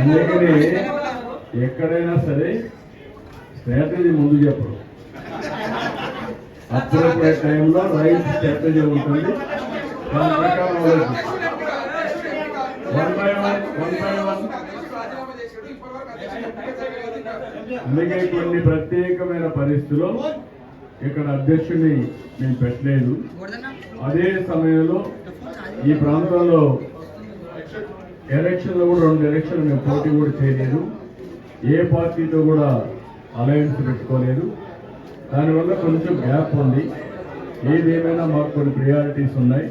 అందుకని ఎక్కడైనా సరే స్ట్రాటజీ ముందు చెప్పరు అప్పుడప్పుడే టైంలో రైట్ స్ట్రాటజీ ఉంటుంది. దాని ప్రకారం ఆలోచిస్తారు. One by one one by one అందుకే కొన్ని ప్రత్యేకమైన పరిస్థితుల్లో ఇక్కడ అధ్యక్షుడిని మేము పెట్టలేదు. అదే సమయంలో ఈ ప్రాంతంలో ఎలక్షన్లో కూడా రెండు ఎలక్షన్లు మేము పోటీ కూడా చేయలేదు. ఏ పార్టీతో కూడా అలయన్స్ పెట్టుకోలేదు. దానివల్ల కొంచెం గ్యాప్ ఉంది. ఏదేమైనా మాకు కొన్ని ప్రియారిటీస్ ఉన్నాయి.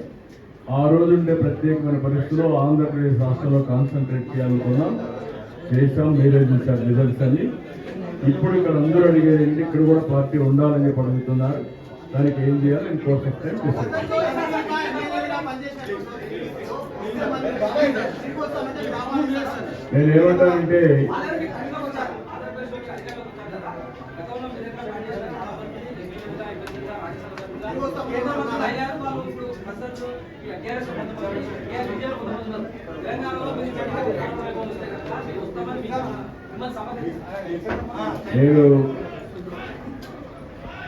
ఆ రోజు ఉండే ప్రత్యేకమైన పరిస్థితుల్లో ఆంధ్రప్రదేశ్ రాష్ట్రంలో కాన్సన్ట్రేట్ చేయాలనుకున్నాం. చేశాం. మీరే చూశారు రిజల్ట్స్ అన్ని. ఇప్పుడు ఇక్కడ అందరూ అడిగేది ఏంటి? ఇక్కడ కూడా పార్టీ ఉండాలని చెప్పి అడుగుతున్నారు. దానికి ఏం చేయాలి? నేను కోర్స్ టైం నేను ఏమంటానంటే నేను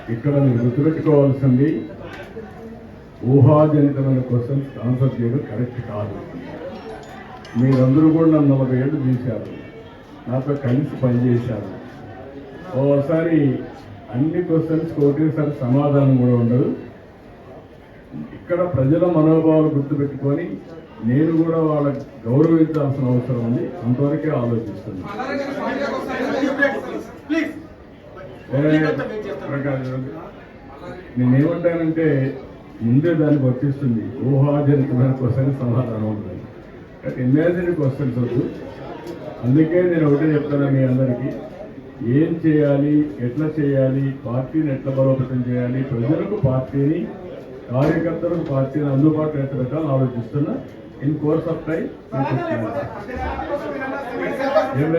ఇక్కడ మీరు గుర్తుపెట్టుకోవాల్సింది ఊహాజనితమైన క్వశ్చన్స్ ఆన్సర్ చేయడం కరెక్ట్ కాదు. మీరందరూ కూడా నన్ను నలభై ఏళ్ళు చూశారు. నాతో కలిసి పనిచేశారు. ఓసారి అన్ని క్వశ్చన్స్ ఒకటేసారి సమాధానం కూడా ఉండదు. ఇక్కడ ప్రజల మనోభావాలు గుర్తుపెట్టుకొని నేను కూడా వాళ్ళకి గౌరవించాల్సిన అవసరం ఉంది. అంతవరకే ఆలోచిస్తున్నాను నేనేమంటానంటే ముందే దాన్ని వర్తిస్తుంది ఊహాజనితమైన క్వశ్చన్ సమాధానం ఉంటుంది. కానీ ఇమాజిన్ క్వశ్చన్స్ వద్దు అందుకే నేను ఒకటే చెప్తాను మీ అందరికీ. ఏం చేయాలి? ఎట్లా చేయాలి? పార్టీని ఎట్లా బలోపేతం చేయాలి? ప్రజలకు పార్టీని కార్యకర్తలకు పార్టీని అందుబాటులో ఎట్లా పెట్టాలని ఆలోచిస్తున్నా. ఇన్ కోర్స్ ఆఫ్ టైం ఏం